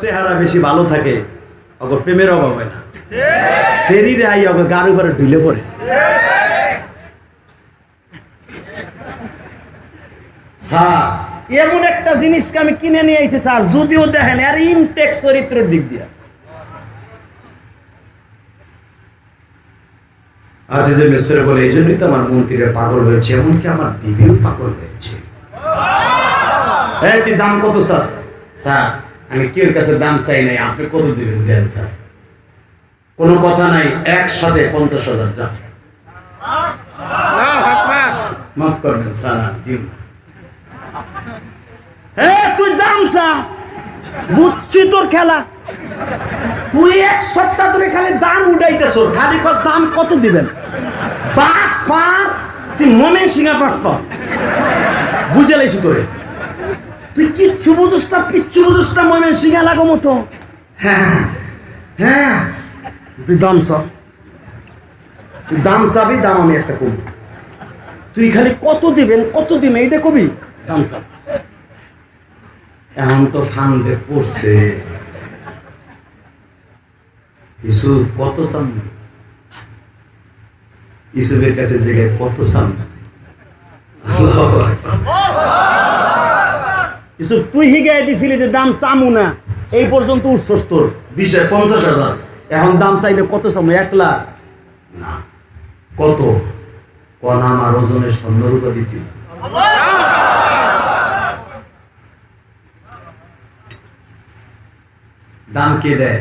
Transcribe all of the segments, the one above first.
চেহারা বেশি ভালো থাকে অগর প্রেমের অভাব হয় না। শরীরে আই অগর করে ঢুলে পড়ে। এমন একটা জিনিসকে আমি কিনে স্যার, যদিও দেখেন আর ইনটেক চরিত্রের দিক দিয়ে। বলে, এই জন্যই তো আমার মন্ত্রীরা পাগল হয়েছে, এমনকি আমার পাগল হয়েছে। দাম কত চাস স্যার আমি কেউ কাছে দাম চাই নাই আপনি কত দিবেন দেন স্যার? কোনো কথা নাই একসাথে পঞ্চাশ হাজার যা মাফ করবেন দিন এ তুই দাম চা। বুঝছি তোর খেলা। তুই এক সপ্তাহ ধরে খালি দাম উঠাইতেছ খালি কস দাম কত দিবেন? বাপ পা তুই মমেন সিঙ্গা পাঠ পা বুঝে লাইছি তোরে। তুই কিচ্ছু বুঝোস না কিচ্ছু বুঝোস না মমেন সিঙ্গা লাগো মতো। হ্যাঁ হ্যাঁ। তুই দাম চা। তুই দাম চাবি দাম আমি একটা কমবো তুই খালি কত দিবেন কত দিবেন এইটা কবি? দাম চা। এখন তো ফান্দে পড়ছে। ইসুফ কত সামনে ইসুফের কাছে জায়গায় কত সামনে ইসুফ তুই হিগাই দিছিলি যে দাম চামু না। এই পর্যন্ত উঠছস তোর। বিশে পঞ্চাশ হাজার। এখন দাম চাইলে কত সময় এক লাখ। না। কত? কন আমার ওজনের স্বর্ণরূপা দিতে। দাম কে দেয়?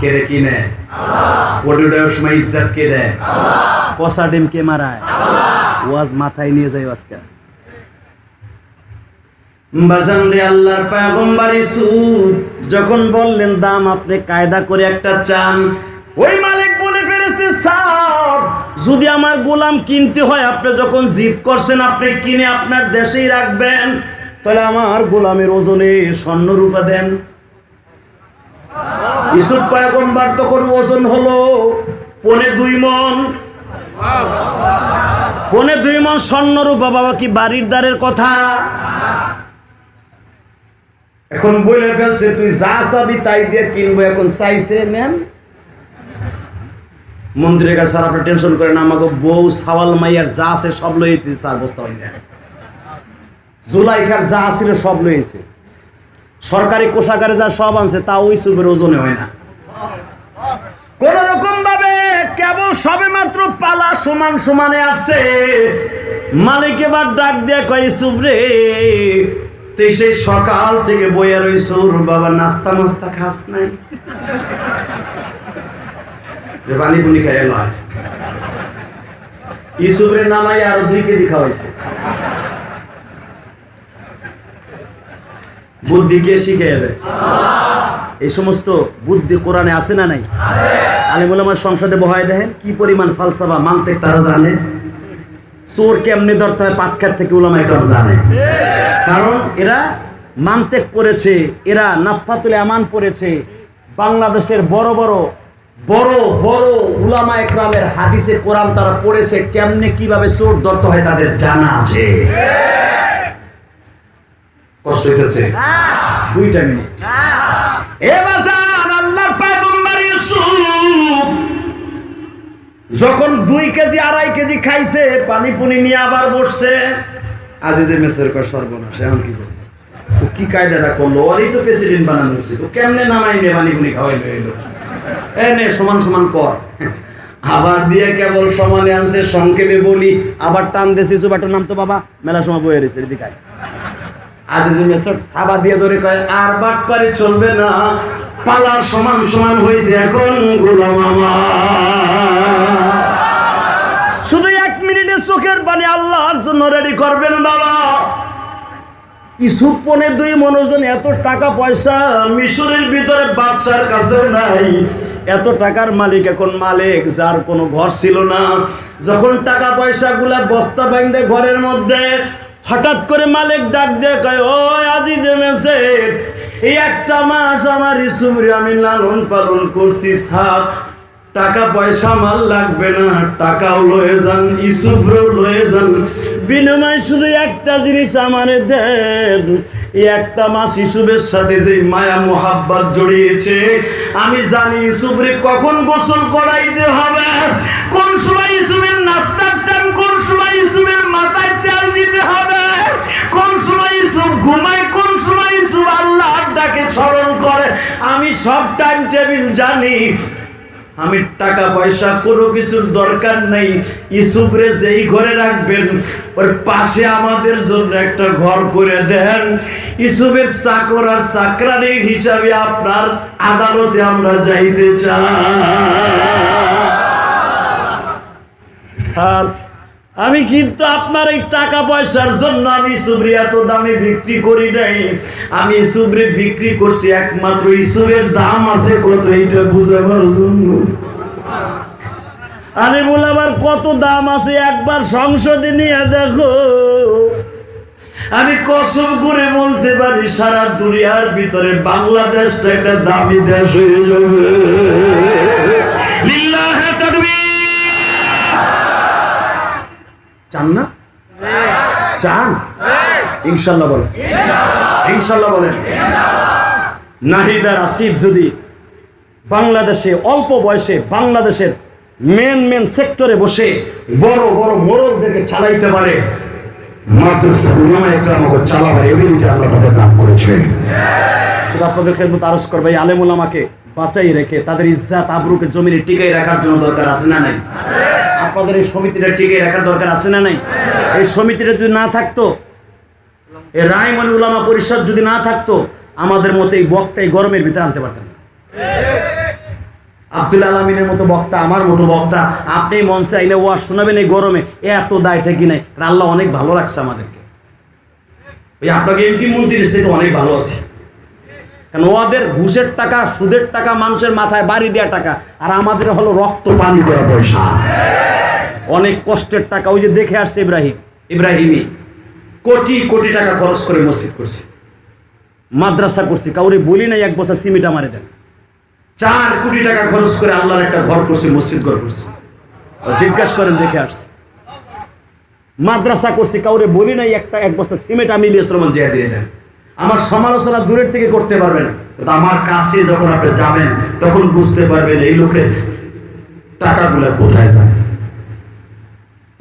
কে রে কিনে কোটি উঠার সময় ইজ্জত কে দেয়? কষা ডিম কে মারায়? ওয়াজ মাথায় নিয়ে যায় আজকে। আল্লাহর পয়গম্বর ইসুফ যখন বললেন, দাম আপনি কায়দা করে একটা চান? ওই মালিক বলে ফেলেছে যদি আমার গোলাম কিনতে হয়, আপনি যখন জিদ করছেন, আপনি কিনে আপনার দেশেই রাখবেন। তাহলে আমার গোলামের ওজনে স্বর্ণ রূপা দেন। ইসুফ পয়গম্বর তখন ওজন হলো পনে দুই মন। পনে দুই মন স্বর্ণ রূপা। বাবা, কি বাড়ির দ্বারের কথা? এখন বলে ফেলছে, তুই যা চাবি তাই দিয়ে কিনবো, এখন চাইছে, নেন। মন্দিরের কাছে স্যার আপনি টেনশন করেন আমাকে বউ সাওয়াল মাইয়ার যা আছে সব লইতে স্যার বস্তা হয়ে যায় জুলাইখার যা আছিল সব লইছে সরকারি কোষাগারে যা সব আনছে, তা ওই সুপের ওজনে হয় না। কোন রকম ভাবে কেবল সবে মাত্র পালা সমান সমানে আছে। মালিক এবার ডাক দিয়ে কয় সুবরে তুই সেই সকাল থেকে বইয়া রইছ বাবা নাস্তা নাস্তা খাস নাই। পানি পুনি খাইয়া নয় ইসুফের নামাই আরও দুই কেজি খাওয়াইছে। বুদ্ধি কে শিখে যাবে এই সমস্ত বুদ্ধি কোরআনে আছে না নাই? আলিমুল আমার সংসদে বহায় দেখেন, কি পরিমাণ ফালসাফা মানতে তারা জানে? চোর কেমনি ধরতে হয় পাটকার থেকে এটা জানে? কারণ এরা মানতেক করেছে, এরা নাফাতুল আমান পড়েছে। বাংলাদেশের বড় বড় বড় বড় উলামা একরামের হাদিসে কোরআন তারা পড়েছে, কেমনে কীভাবে চোর ধরতে হয় তাদের জানা আছে? যখন দুই কেজি, আড়াই কেজি খাইছে পানি পুনি নিয়ে আবার বসছে। আজিজে মেসের কর সর্বনাশ, এখন কি করবে? ও কি কায়দাটা করল? ওরই তো প্রেসিডেন্ট বানানো উচিত ও কেমনে নামাই নে পুনি খাওয়াইলো এলো এ নে, সমান সমান কর। আবার দিয়ে কেবল সমানে আনছে, সংক্ষেপে বলি, আবার টান দেশি সুবাটার নাম তো বাবা, মেলা সময় বয়ে রয়েছে, এদিকে। আজিজুল মেসর থাবা দিয়ে ধরে কয়, আর বাট পারে চলবে না পালা সমান সমান হয়েছে এখন গোলাম আমার। চোখের পানি আল্লাহর জন্য রেডি করবেন বাবা। ইসুপ পনে দুই মনোজন এত টাকা পয়সা মিশরের ভিতরে বাচ্চার কাছেও নাই। এত টাকার মালিক এখন মালিক, যার কোনো ঘর ছিল না। যখন টাকা বস্তা বাইন্দে ঘরের মধ্যে হঠাৎ করে মালিক ডাক দিয়ে কয়, ও আজি জমেছে এই একটা মাস আমার আমি লালন পালন করছি সাপ টাকা পয়সা মাল লাগবে না, টাকাও লয়ে যান, ইসুফরও লয়ে যান। বিনিময় শুধু একটা জিনিস আমারে দেন একটা মাস ইসুবের সাথে যে মায়া মোহাব্বত জড়িয়েছে, আমি জানি ইসুবরে কখন গোসল করাইতে হবে, কোন সময় ইসুবের নাস্তার টান কোন সময় ইসুবের মাথায় তেল দিতে হবে, কোন সময় ইসুব ঘুমায়, কোন সময় ইসুব আল্লাহ ডাকে স্মরণ করে। আমি সব টাইম টেবিল জানি আমি টাকা পয়সা কোনো কিছুর দরকার নেই। ইসুফরে যেই ঘরে রাখবেন, ওর পাশে আমাদের জন্য একটা ঘর করে দেন। ইসুফের চাকর আর চাকরানির হিসাবে আপনার আদালতে আমরা যাইতে চাই। আমি কিন্তু আপনার এই টাকা পয়সার জন্য আমি সুবরি এত দামে বিক্রি করি নাই। আমি সুবরি বিক্রি করছি একমাত্র ইসুবের দাম আছে কত, এইটা বুঝাবার জন্য। আরে বলে আবার কত দাম আছে, একবার সংসদে নিয়ে দেখো। আমি কসম করে বলতে পারি, সারা দুনিয়ার ভিতরে বাংলাদেশটা একটা দামি দেশ হয়ে যাবে। লিল্লাহে চান না? চান? ইনশাল্লাহ বলেন। ইনশাল্লাহ বলেন। নাহিদার আসিফ যদি বাংলাদেশে, অল্প বয়সে বাংলাদেশের মেন মেন সেক্টরে বসে বড় বড় মোড়লদেরকে চালাইতে পারে আলেমুল আমাকে বাঁচাই রেখে তাদের ইজ্জাত, আবরুকে জমিনে টিকাই রাখার জন্য দরকার আছে না নাই? আপনাদের এই সমিতিটা টিকে রাখার দরকার আছে না নাই? এই সমিতিটা যদি না থাকতো, এই রায়মনি উলামা পরিষদ যদি না থাকতো, আমাদের মতো এই বক্তা এই গরমের ভিতরে আনতে পারতেন না। আব্দুল আলমিনের মতো বক্তা, আমার মতো বক্তা, আপনি মঞ্চে আইলে ওয়াজ শোনাবেন এই গরমে এত দায় ঠেকি নাই। আর আল্লাহ অনেক ভালো রাখছে আমাদেরকে। ওই আপনাকে এমপি মন্ত্রীর সে তো অনেক ভালো আছে। কারণ ওদের ঘুষের টাকা, সুদের টাকা, মানুষের মাথায় বাড়ি দেওয়া টাকা, আর আমাদের হলো রক্ত পানি দেওয়া পয়সা। অনেক কষ্টের টাকা ওই যে দেখে আসছে ইব্রাহিম। ইব্রাহিমই কোটি কোটি টাকা খরচ করে মসজিদ করছে। মাদ্রাসা করছি কাউরে বলি নাই এক বছর সিমিটা মারে দেন। চার কোটি টাকা খরচ করে আল্লাহর একটা ঘর করছে মসজিদ ঘর করছে। জিজ্ঞাসা করেন দেখে আসছে। মাদ্রাসা করছি কাউরে বলি নাই একটা এক বস্তা সিমেন্ট আমি রহমান জিয়া দিয়ে দেন। আমার সমালোচনা দূরের থেকে করতে পারবেন আমার কাছে যখন আপনি যাবেন তখন বুঝতে পারবেন এই লোকের টাকাগুলো কোথায় যায়।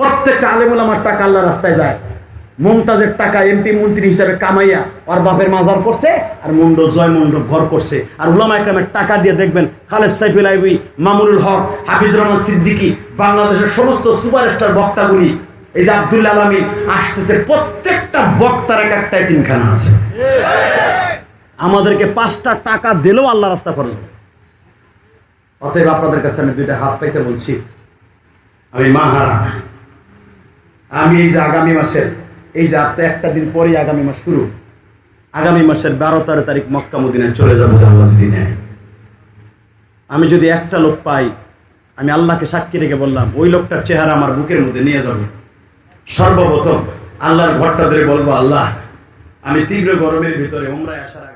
প্রত্যেকটা আলেমুল আমার টাকা আল্লাহ রাস্তায় যায়। মমতাজের টাকা এমপি মন্ত্রী হিসাবে কামাইয়া ওর বাপের মাজার করছে আর মন্ডল জয় মন্ডল ঘর করছে। আর উলামা একরামের টাকা দিয়ে দেখবেন খালেদ সাইফুল আইবি, মামুনুল হক, হাফিজ রহমান সিদ্দিকি, বাংলাদেশের সমস্ত সুপারস্টার বক্তাগুলি, এই যে আব্দুল্লাহ আলমী আসতেছে, প্রত্যেকটা বক্তার এক একটা তিনখানা আছে। আমাদেরকে পাঁচটা টাকা দিলেও আল্লাহ রাস্তা খরচ। অতএব আপনাদের কাছে আমি দুইটা হাত পাইতে বলছি। আমি মা হারা আমি এই যে আগামী মাসের, এই যে আপনি একটা দিন পরে আগামী মাস শুরু। আগামী মাসের বারো, তেরো তারিখ মক্কা মদিনায় চলে যাব জানলা যদি নেয় আমি যদি একটা লোক পাই, আমি আল্লাহকে সাক্ষী রেখে বললাম, ওই লোকটার চেহারা আমার বুকের মধ্যে নিয়ে যাবে। সর্বপ্রথম আল্লাহর ঘরটা ধরে বলব, আল্লাহ, আমি তীব্র গরমের ভিতরে ওমরায় আসার